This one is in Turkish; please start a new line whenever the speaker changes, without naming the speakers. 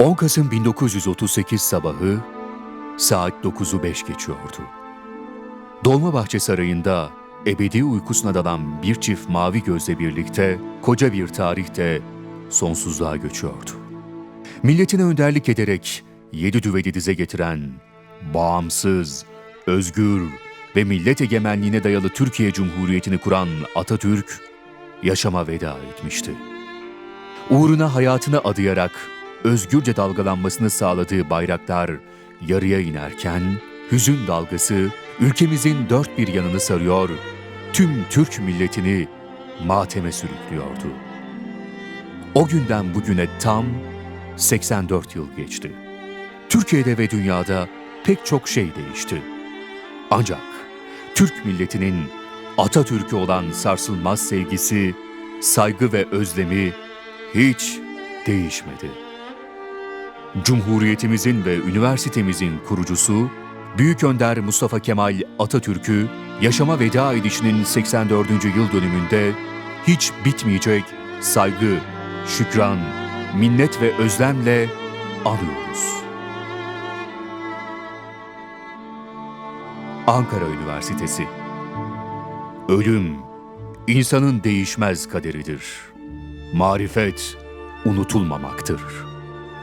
10 Kasım 1938 sabahı saat 9'u 5 geçiyordu. Dolmabahçe Sarayı'nda ebedi uykusuna dalan bir çift mavi gözle birlikte koca bir tarihte sonsuzluğa göçüyordu. Milletine önderlik ederek yedi düveli dize getiren, bağımsız, özgür ve millet egemenliğine dayalı Türkiye Cumhuriyeti'ni kuran Atatürk, yaşama veda etmişti. Uğruna hayatını adayarak özgürce dalgalanmasını sağladığı bayraklar yarıya inerken, hüzün dalgası ülkemizin dört bir yanını sarıyor, tüm Türk milletini mateme sürüklüyordu. O günden bugüne tam 84 yıl geçti. Türkiye'de ve dünyada pek çok şey değişti. Ancak Türk milletinin Atatürk'e olan sarsılmaz sevgisi, saygı ve özlemi hiç değişmedi. Cumhuriyetimizin ve üniversitemizin kurucusu Büyük Önder Mustafa Kemal Atatürk'ü yaşama veda edişinin 84. yıl dönümünde hiç bitmeyecek saygı, şükran, minnet ve özlemle anıyoruz. Ankara Üniversitesi Ölüm, insanın değişmez kaderidir. Marifet, unutulmamaktır.